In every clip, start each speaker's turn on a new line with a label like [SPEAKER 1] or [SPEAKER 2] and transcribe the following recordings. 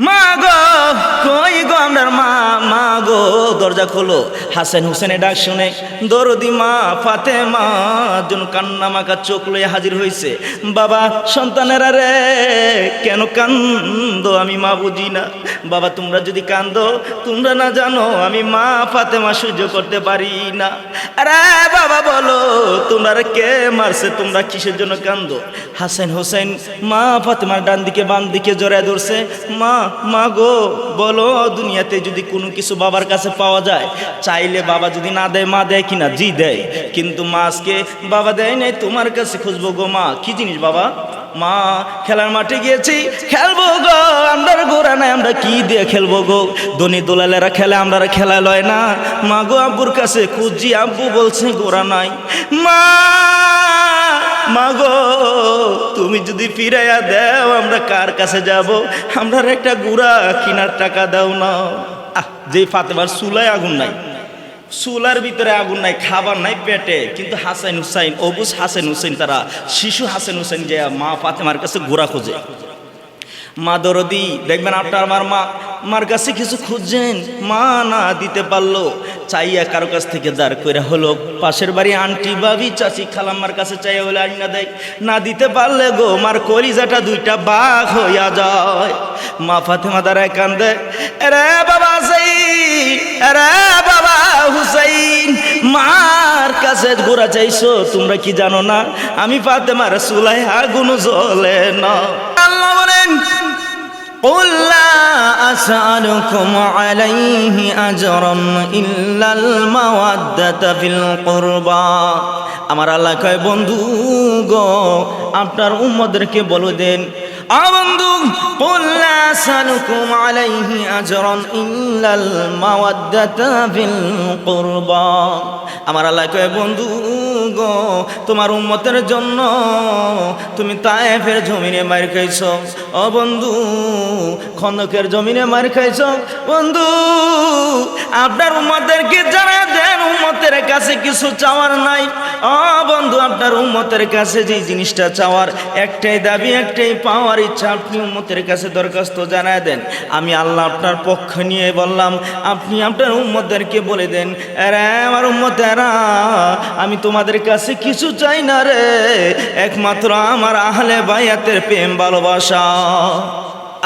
[SPEAKER 1] মা দরজা খোলো। হাসেন হুসেনে ডাক শুনে, দরদি মা ফাতে মা জন কান্না মাকা চোখ লয়ে হাজির হয়েছে বাবা, সন্তানেরা রে, কেন কান্দো? আমি মা বুঝি না। বাবা, তোমরা যদি কান্দো, তোমরা না জানো, আমি মা, ফাতেমা সহ্য করতে পারি না। আরে বাবা, বলো, তোমরা কে মারছে? তোমরা কিসের জন্য কান্দো? হাসেন হোসেন, মা, ফাতেমার ডান দিকে বাম দিকে জড়ায় ধরছে। মা মা গো, বলো, দুনিয়াতে যদি কোনো কিছু বাবার কাছে পাওয়া যায়। চাইলে বাবা যদি না দেয়, মা দেয় কিনা? জি দেয়। কিন্তু মা আজকে বাবা দেয় নাই, তোমার কাছে খুঁজবো গো মা। কি জিনিস বাবা? মা, খেলার মাঠে গিয়েছি, খেলব গো, আমরা গোড়া নাই, আমরা কি দিয়ে খেলব গো? দনি দোলালেরা খেলে, আমরা খেলা লয় না। মা গো, আব্বুর কাছে খুঁজি আব্বু বলছে গোড়া নাই। মা মা গো, তুমি যদি ফিরাইয়া দাও, আমরা কার কাছে যাব? আমরা একটা গুড়া কিনার টাকা দাও না। যে ফাতেমার চুলায় আগুন নাই, চুলার ভিতরে আগুন নাই, খাবার নাই পেটে, কিন্তু হাসান হুসাইন অবুজ হাসান হুসেন তারা, শিশু হাসান হুসেন যে মা ফাতেমার কাছে ঘোরা খোঁজে। মা দরদি, দেখবেন আপনার আমার মা, মার কাছে কিছু খুঁজছেন, মা না দিতে পারল, চাইয়া কারও কাছ থেকে দাঁড় করে হলো, পাশের বাড়ি আন্টি বাবি চাচি, খালাম্মার কাছে চাইয়া হলে আইনা দেয়। না দিতে পারলে গো, মার কলিজাটা দুইটা বাঘ হইয়া যায়। মা ফাতেমা দাঁড়ায় কান্দে রে বাবা, সেই রে বাবা হুসাইন মার কাছে ঘোরা চাইছো তোমরা কি জানো না আমি ফাতেমার চুলাই আগুন জ্বলে না আল্লাহ বলেন
[SPEAKER 2] قل لا أسألكم عليه أجرا إلا المودة في القربى
[SPEAKER 1] আমার আল্লাহ কয় বন্ধু গো আপনার উম্মদেরকে বলে দেন
[SPEAKER 2] আবন্ধু বললা সালুকুম আলাইহি আজরন ইল্লাল মাওয়াদ্দাতা বিল কুরবা।
[SPEAKER 1] আমার আল্লাহ কয়, বন্ধু গো, তোমার উম্মতের জন্য তুমি তায়েফের জমিনে মার খাইছ। ও বন্ধু, খন্দকের জমিনে মার খাইছ। বন্ধু, আপনার উম্মতদেরকে জানা দেন উম্মতের কাছে কিছু চাওয়ার নাই। বন্ধু, আপনার উম্মতের কাছে যে জিনিসটা চাওয়ার, একটাই দাবি, একটাই পাওয়ার ইচ্ছা, আপনি উম্মতের কাছে দরখাস্ত জানায় দেন। আমি আল্লাহ আপনার পক্ষ নিয়ে বললাম, আপনি আপনার উম্মতদেরকে বলে দেন রে আমার উম্মতেরা, আমি তোমাদের কাছে কিছু চাই না রে, একমাত্র আমার আহলে বায়াতের প্রেম ভালোবাসা।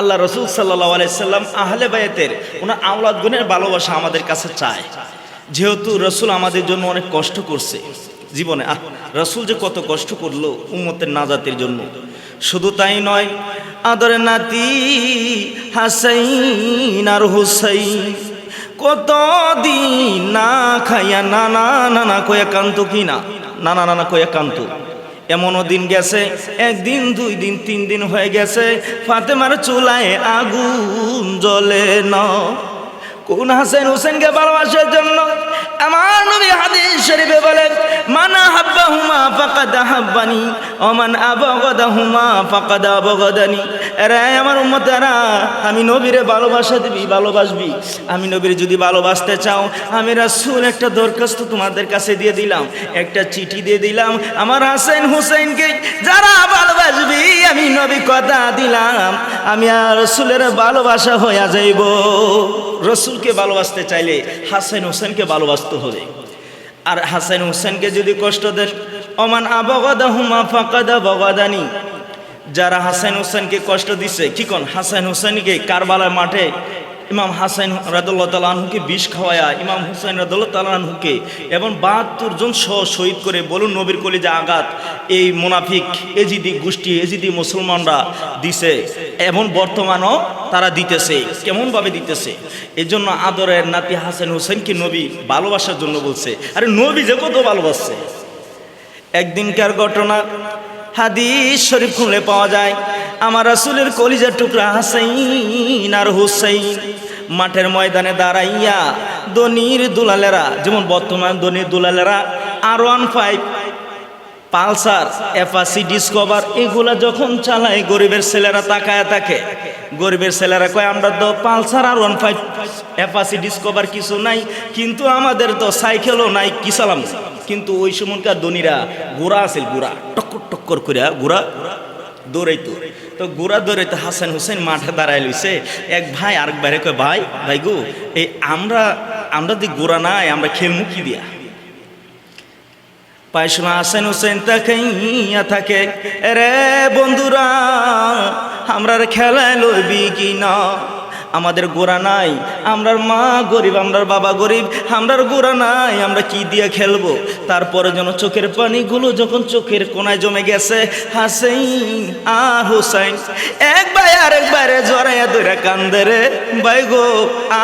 [SPEAKER 1] আল্লাহ রসুল সাল্লাহ আলাইসাল্লাম আহলে বায়াতের, ওনার আওলাদ গুণের ভালোবাসা আমাদের কাছে চায়। যেহেতু রসুল আমাদের জন্য অনেক কষ্ট করছে জীবনে, আহ, রসুল যে কত কষ্ট করল উম্মতের নাজাতের জন্য। শুধু তাই নয় আদরের নাতি হাসাইন আর হুসাইন কত দিন না খাইয়া না না না না কয়া কান্ত কি না? না না না না কয়া কান্ত এমনও দিন গেছে, একদিন, দুই দিন, তিন দিন হয়ে গেছে, ফাতেমার চুলায় আগুন জ্বলে না। কোন হাসেন হোসেনকে ভালোবাসার জন্য আমার নবী হাদিস শরীফে বলেন, মানা হাব্বা হুমা ফাকাদ হাব্বানি ওমান আবগদা হুমা ফাকাদ আবগদানি। এরা, আমার উম্মতেরা আমি নবীরে ভালোবাসা দিবি, ভালোবাসবি। আমি নবীর যদি ভালোবাসতে চাও, আমি রাসূল একটা দরখাস্ত তোমাদের কাছে দিয়ে দিলাম, একটা চিঠি দিয়ে দিলাম। আমার হাসেন হুসেনকে যারা ভালোবাসবি, আমি নবী কথা দিলাম, আমি আর রসুলের ভালোবাসা হইয়া যাইব। রসুলকে ভালোবাসতে চাইলে, হাসেন হোসেনকে ভালোবাসতে হবে। আর হাসান হুসেনকে যদি কষ্ট দেন, অমান আবগদা হুমা ফাকাদা বগাদানি। যারা হাসান হুসেনকে কষ্ট দিছে, কি কোন? হাসান হোসেনকে কারবালার মাঠে ইমাম হাসান রাদুল্লাহ তালাহুকে বিষ খাওয়ায়া, ইমাম হুসাইন রাদুল্লাহ তালাহুকে এবং বাহাত্তর জন সহ শহীদ করে বলুন নবীর কলিজা আঘাত, এই মুনাফিক, এজিদি গোষ্ঠী, এজিদি মুসলমানরা দিছে এবং বর্তমানও তারা দিতেছে, কেমনভাবে দিতেছে? এই জন্য আদরের নাতি হাসান হোসেনকে নবী ভালোবাসার জন্য বলছে, আরে নবী যে কত ভালোবাসছে। একদিনকার ঘটনা, হাদিস শরীফ খুলে পাওয়া যায় আমার রাসুলের কলিজার টুকরা হাসাইন আর হুসাইন মাঠের ময়দানে দাঁড়াইয়া দনির দুলালেরা, যেমন বর্তমান দনির দুলালেরা আর ওয়ান ফাইভ পালসার এফাসি ডিসকভার এগুলা যখন চালায়, গরিবের ছেলেরা তাকায় থাকে। গরিবের ছেলেরা কয়, আমরা তো পালসার আর ওয়ান ফাইভ এফাসি ডিসকভার কিছু নাই, কিন্তু আমাদের তো সাইকেলও নাই, কি সালাম কিন্তু ওই সময়কার ধনীরা গোড়া আছিল গোড়া টক্কর টক্কর করে গোড়া দৌড়াইতো। তো গোড়া দৌড়াইতো হাসান হুসেন মাঠে দাঁড়ায় লইছে। এক ভাই আরেক বাইরে কয়, ভাই ভাই গো, এই আমরা আমরা দি গোড়া নাই, আমরা খেলমু কি দিয়া? পায়সমা হাসান হুসেন তাকাইয়া থাকে। রে বন্ধুরা আমরা খেলায় লইবি কি না? আমাদের গোড়া নাই, আমরার মা গরিব, আমরার বাবা গরিব, আমরার গোড়া নাই, আমরা কি দিয়ে খেলব? তারপরে যেন চোখের পানিগুলো যখন চোখের কোনায় জমে গেছে হাসেইন। আর হুসাইন একবার আরেকবারে জড়াইয়া কান্দে রে। ভাই গো,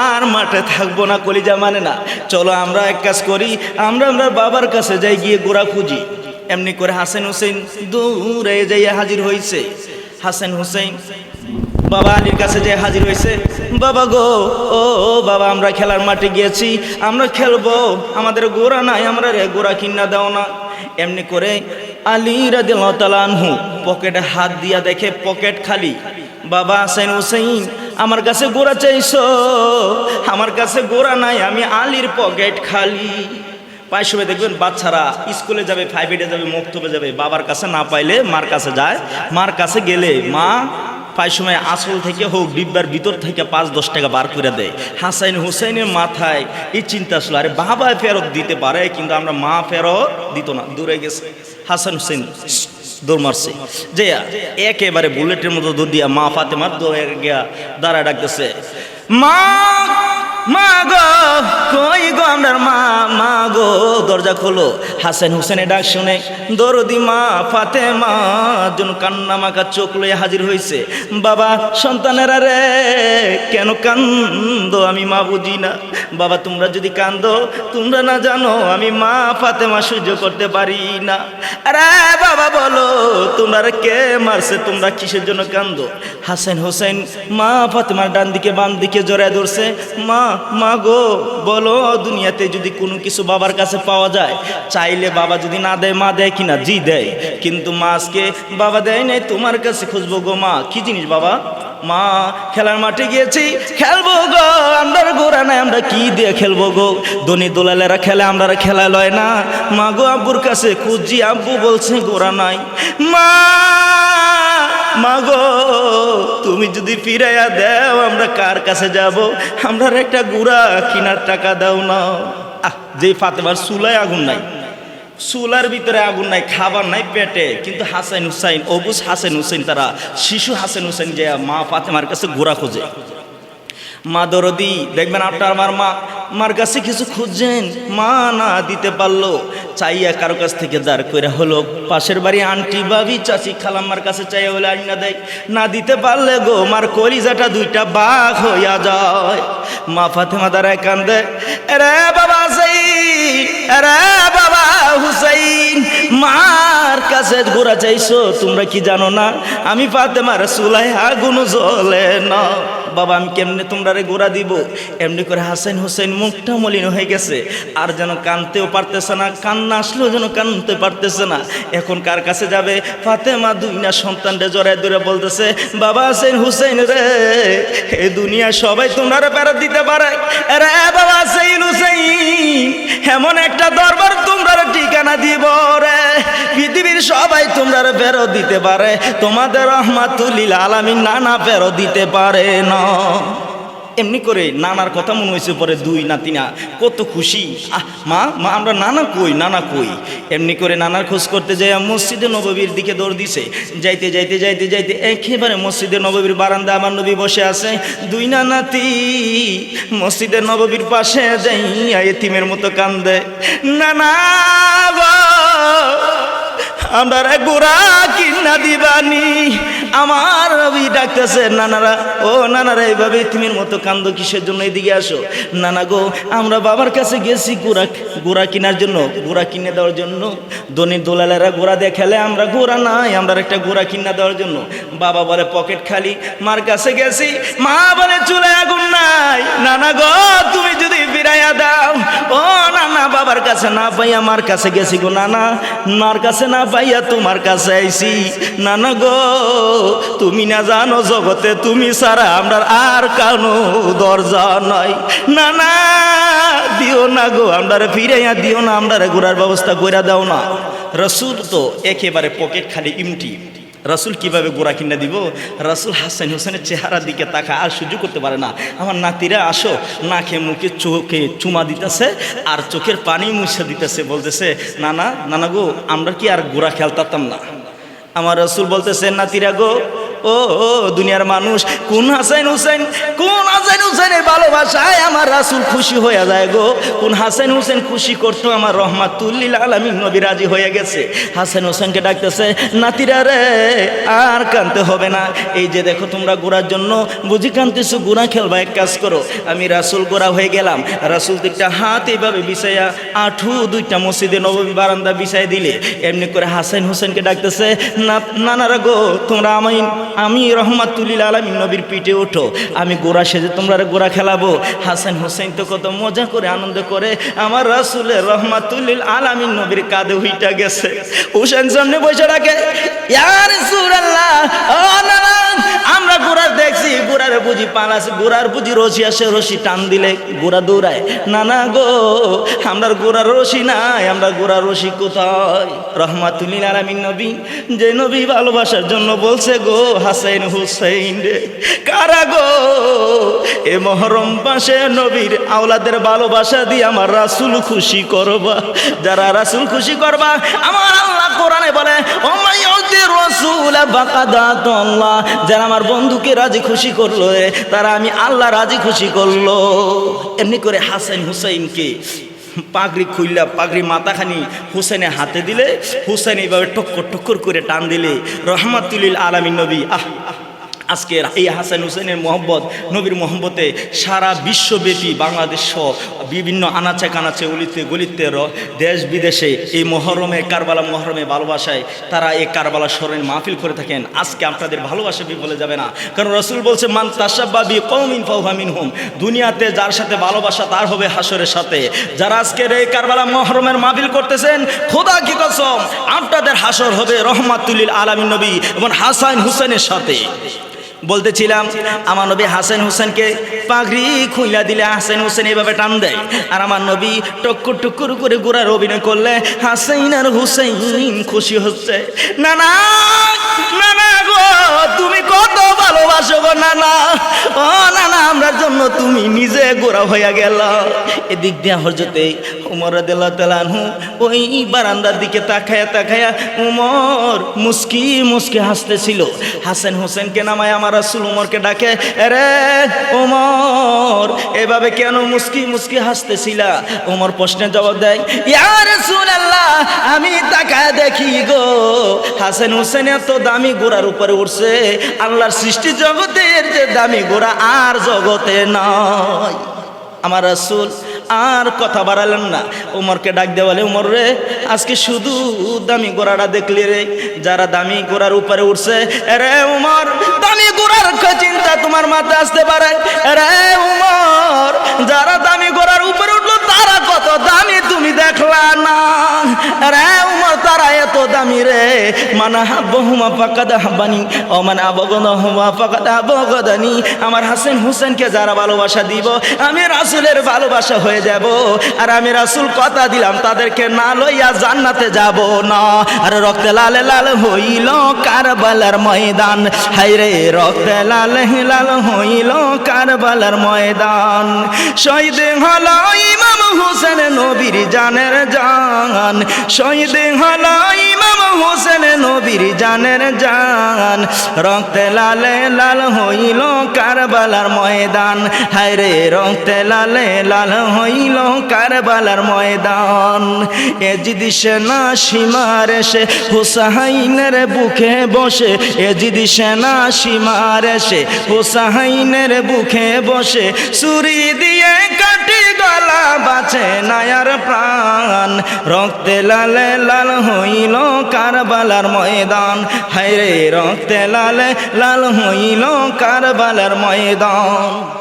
[SPEAKER 1] আর মাঠে থাকব না, কলিজা মানে না। চলো আমরা এক কাজ করি, আমরা আমরা বাবার কাছে যাই গিয়ে গোড়া খুঁজি। এমনি করে হাসেন হুসেন দূরে যাইয়া হাজির হয়েছে হাসেন হুসেন বাবা আলীর কাছে যে হাজির হয়েছে বাবা গো, ও, বাবা, আমরা খেলার মাঠে গিয়েছি, আমরা খেলব। আমাদের গোড়া নাই, আমরা রে গোড়া কিনা দাও না। এমনি করে আলী রাদিয়াল্লাহু পকেটে হাত দিয়া দেখে পকেট খালি। বাবা হাসেন হুসেন আমার কাছে গোড়া চাইছো? আমার কাছে গোড়া নাই, আমি আলীর পকেট খালি। সময় দেখবেন বাচ্চারা স্কুলে যাবে ফাইভ এইটে যাবে, মক্তবে যাবে, বাবার কাছে না পাইলে মার কাছে যায়, মার কাছে গেলে মা পায়ের সময় আসল থেকে হোক, ডিব্বার ভিতর থেকে পাঁচ, দশ টাকা বার করে দেয়। হাসাইন হুসাইনের মাথায় এই চিন্তা আসলো, আরে বাবা ফেরত দিতে পারে, কিন্তু আমরা মা ফেরত দিত না, দূরে গেছে। হাসান হুসেন দৌড় মারছে। যে একেবারে বুলেটের মতো দৌড় দিয়া মা ফাতেমার দৌড়ে গিয়া দাঁড়া ডাকতেছে, মা মা গো মা মা? গো দরজা খোলো। হাসেন হুসেনের ডাক শুনে, দরদি মা ফাতে মা জন কান্না মাকা চোখ লয়ে হাজির হয়েছে বাবা, সন্তানেরা রে, কেন কান্দো? আমি মা বুঝি না। বাবা, তোমরা যদি কান্দো, তোমরা না জানো, আমি মা ফাতেমা সহ্য করতে পারি না। আরে বাবা বলো, তোমরা কে মারছে? তোমরা কিসের জন্য কান্দো? হাসেন হোসেন, মা ফাতেমার ডান দিকে বাম দিকে জড়ায় ধরছে। মা মা গো, বলো, দুনিয়াতে যদি কোনো কিছু বাবার কাছে পাওয়া যায়, চাইলে বাবা যদি না দেয়, মা দেয় কিনা? জি দেয়। কিন্তু মা আজকে বাবা দেয় নাই, তোমার কাছে খুঁজবো গো মা। কি জিনিস বাবা? মা, খেলার মাঠে গিয়েছি, খেলব গো আমরা গোড়া নাই আমরা কি দিয়ে খেলব গো? দনি দোলালেরা খেলে আমরা খেলা লয় না। মা গো, আব্বুর কাছে খুঁজি আব্বু বলছে গোড়া নাই। মা মাগো তুমি যদি ফিরাইয়া দাও, আমরা কার কাছে যাব? আমরা একটা গুড়া কিনার টাকা দাও না। আহ যে ফাতেমার চুলায় আগুন নাই। চুলার ভিতরে আগুন নাই, খাবার নাই পেটে। কিন্তু হাসান হুসাইন অবুজ হাসান হুসেন তারা, শিশু হাসান হুসেন যে মা ফাতেমার কাছে ঘোরা খোঁজে। মা দরদি, দেখবেন আপনার আমার মা, মার কাছে কিছু খুঁজছেন, মা না দিতে পারল। চাইয়া কারও কাছ থেকে দাঁড় করে হলো, পাশের বাড়ি আন্টি বাবি চাচি, খালাম্মার কাছে চাইয়া হলে আইনা দেয়। না দিতে পারলে গো, মার কলিজাটা দুইটা বাঘ হইয়া যায়। মা ফাতেমা দাঁড়ায় কান্দে রে রে বাবা হুসাইন, মার কাছে ঘোরা চাইছো, তোমরা কি জানো না? আমি ফাতেমার চুলায় আগুন জ্বলে না। বাবা, আমি কেমনে তোমরা রে গোড়া দিব? এমনি করে হাসান হোসেন মুখটা মলিন হয়ে গেছে। আর যেন কানতেও পারতেছে না, কান্না আসলেও যেন কানতে পারতেছে না। এখন কার কাছে যাবে? ফাতেমা দুই না সন্তানরে জড়ায় ধরে বলতেছে, বাবা হাসেন হুসেন রে, এ দুনিয়া সবাই তোমরা ফেরত দিতে পারে। রে বাবা হাসেন হুসেন এমন একটা দরবার তোমরা ঠিকানা তোমরা ফেরত দিতে পারে, তোমাদের রহমাতুল্লিল আলামিন নানা ফেরত দিতে পারে না। এমনি করে নানার কথা মনে হয়েছে পরে দুই নাতিনা কত খুশি। আহ, মা মা, আমরা নানা কই নানা কই। এমনি করে নানার খোঁজ করতে যাই মসজিদে নববীর দিকে দৌড় দিছে। যাইতে যাইতে যাইতে যাইতে একেবারে মসজিদে নববীর বারান্দা আমার নবী বসে আছে। দুই না নাতি মসজিদে নববীর পাশে যাই এতিমের মতো কান্দে। নানা আমরা গোড়া কিনা দিবানি। আমার রবি ডাকতেছে, নানারা, ও নানারা এইভাবে তিমির মতো কান্দ কিসের জন্য এদিকে আসো? নানা গো, আমরা বাবার কাছে গেছি গোড়া গোড়া কেনার জন্য গোড়া কিনে দেওয়ার জন্য। দনি দোলালেরা গোড়া দিয়ে খেলে আমরা গোড়া নাই, আমরা একটা গোড়া কিনে দেওয়ার জন্য। বাবা বলে, পকেট খালি, মার কাছে গেছি, মা বলে, চুলে আগুন নাই। নানা গো বাবার কাছে না পাইয়া মার কাছে গেছি গো নানা, মার কাছে না পাইয়া তোমার কাছে আইছি। নানা গো, তুমি না জানো জগতে তুমি সারা আমরা আর কানো দরজা নাই। নানা, দিও না গো আমরা ফিরাইয়া দিও না আমরা ঘোরার ব্যবস্থা কইরা দাও না। রসুল তো একেবারে পকেট খালি ইমটি। রাসুল কীভাবে গোড়া কিনা দিব? রাসুল হাসান হোসেনের চেহারা দিকে তাকা আর সহ্য করতে পারে না। আমার নাতিরা, আসো। নাকে মুখে চোখে চুমা দিতেছে, আর চোখের পানি মুছে দিতেছে, বলতেছে, নানা নানা গো, আমরা কি আর গোড়া খেলতাম না? আমার রসুল বলতেছে, নাতিরা গো ও দুনিয়ার মানুষ, কোন হাসান হুসেন, কোন হাসান হুসেনের ভালোবাসায় আমার রাসুল খুশি হয়ে যায় গো? কোন হাসান হুসেন খুশি করতো আমার রহমাতুল্লিল আলমিন নবী রাজি হয়ে গেছে? হাসান হোসেনকে ডাকতেছে, নাতিরা রে, আর কানতে হবে না। এই যে দেখো তোমরা গোড়ার জন্য, বুঝি কানতেছো? গুণা খেলবা এক কাজ করো। আমি রাসুল গোড়া হয়ে গেলাম। রাসুল দুইটা হাত এইভাবে বিছাইয়া আঠু দুইটা মসজিদে নবমী বারান্দা বিছাই দিলে। এমনি করে হাসান হোসেনকে ডাকতেছে, না নানারা গো, তোমরা আমি আমি রহমাতুল্লিল আলমী নবীর পিঠে ওঠো। আমি গোড়া সেজে তোমরা গোড়া খেলাবো। হাসান হোসেন তো কত মজা করে, আনন্দ করে। আমার রাসুলের রহমাতুল্লিল আলামিন নবীর কাঁধে হুইটা গেছে। হুসেন সামনে বসে রাখে গোড়ার দেখছি গোড়ারে বুঝি পালাস গোড়ার বুঝি রশি আসে, রশি টান দিলে গোড়া দৌড়ায়। না না গো, আমরা গোড়ার রশি নাই, আমরা গোড়ার রশি কোথায়? রহমাতুল্লিল আলামিন নবী, যে নবী ভালোবাসার জন্য বলছে গো, হাসাইন হুসাইন রে, কারা গো? এ মহরম পাশে নবীর আওলাদের ভালোবাসা দিয়ে আমার রাসুল খুশি করবা। যারা রাসুল খুশি করবা, আমার আল্লাহ কোরআনে বলে ও মাইয়ুতি রাসূল বাকাদাত আল্লাহ। যারা আমার বন্ধুকে রাজি খুশি করল তারা আমি আল্লাহ রাজি খুশি করল। এমনি করে হাসান হুসাইনকে পাগড়ি খুললা পাগড়ি মাথাখানি হুসেনে হাতে দিলে, হুসেন এইভাবে টক্কর টক্কর করে টান দিলে রহমাতুলিল আলামী নবী আহ আহ, আজকের এই হাসান হুসেনের মোহব্বত নবীর মোহব্বতে সারা বিশ্বব্যাপী বাংলাদেশ বিভিন্ন আনাচে কানাচে অলিতে গলিতে দেশ বিদেশে এই মহরমে কারবালা মহরমে ভালোবাসায় তারা এই কারবালা স্মরণে মাহফিল করে থাকেন। আজকে আপনাদের ভালোবাসা বিফলে যাবে না। কারণ রসুল বলছে মান তাসাব্বাবি কৌমিন ফাউহামিন হুম দুনিয়াতে যার সাথে ভালোবাসা তার হবে হাসরের সাথে। যারা আজকের এই কারবালা মহরমের মাহফিল করতেছেন খোদা কি কসম আপনাদের হাসর হবে রহমাতুল্লিল আলামিন নবী এবং হাসান হুসেনের সাথে। বলতেছিলাম, আমার নবী হাসান হোসেনকে পাগড়ি খুইলা দিলে হাসান হোসেন এভাবে টান দেয়। আর আমার নবী টক্কর টক্কর করে গোড়ার অভিনয় করলে হাসাইন আর হুসাইন খুশি হচ্ছে। না না না তুমি কত ভালোবাসো গো না না ও না না আমরার জন্য তুমি নিজে গোড়া হইয়া গেল। এদিক দিয়া হরজতে উমর ওই বারান্দার দিকে তাকায়া তাকায়া উমর মুস্কি মুস্কি হাসতেছিল। হাসান হোসেনকে নামায় আমার রাসূল উমরকে ডাকে রে উমর, এভাবে কেন মুস্কি মুস্কি হাসতেছিলা? উমর প্রশ্নের জবাব দেয়, ইয়া রাসূলুল্লাহ, আমি তাকায় দেখি গো। হাসান হোসেন এত দামি গোড়ার উপরে উঠছে আল্লাহর সৃষ্টি জগতের যে দামি গোড়া আর জগতে নয়। আমার রাসূল আর কথা বাড়ালেন না। উমরকে ডাক দিয়ে বলে, উমর রে, আজকে শুধু দামি গোড়াটা দেখলি রে। যারা দামি গোড়ার উপরে উঠছে রে উমর, দামি গোড়ার চিন্তা তোমার মাথায় আসতে পারে? রে উমর, যারা দামি গোড়ার উপরে দামি তুমি দেখলা না। রে উমর তারা এত দামি রে। মানা হাব্বহুমা ফাকাদ হাব্বানি, ও মানে আবগদহুমা ফাকাদ আবগদানি। আমার হাসেন হুসেনকে যারা ভালোবাসা দিব, আমি রাসূলের ভালোবাসা হয়ে যাব। আর আমি রাসূল কথা দিলাম, তাদেরকে না লইয়া জান্নাতে যাব না। আর রক্তে লাল লাল হইল কারবালার ময়দান। হাইরে রক্তে লাল লাল হইল কারবালার ময়দান। শহীদ হল ইমাম হোসেন নবীর জানের জান। শহীদ হল ইমাম হোসেন নবীর জানের জান। রক্তে লালে লাল হইল কারবালার ময়দান। হায়রে রক্তে লালে লাল হইল কারবালার ময়দান। এ যদি সেনা সীমার এসে হুসাইনের বুকে বসে। এ যদি সেনা সীমার এসে হুসাইনের বুকে বসে। সুরি দিয়ে কাটি গলা বাঁচে নায়ার প্রাণ। রক্তে লালে লাল হইল কারবালার ময়দান। হায়রে রক্তে লালে লাল হইল কারবালার ময়দান।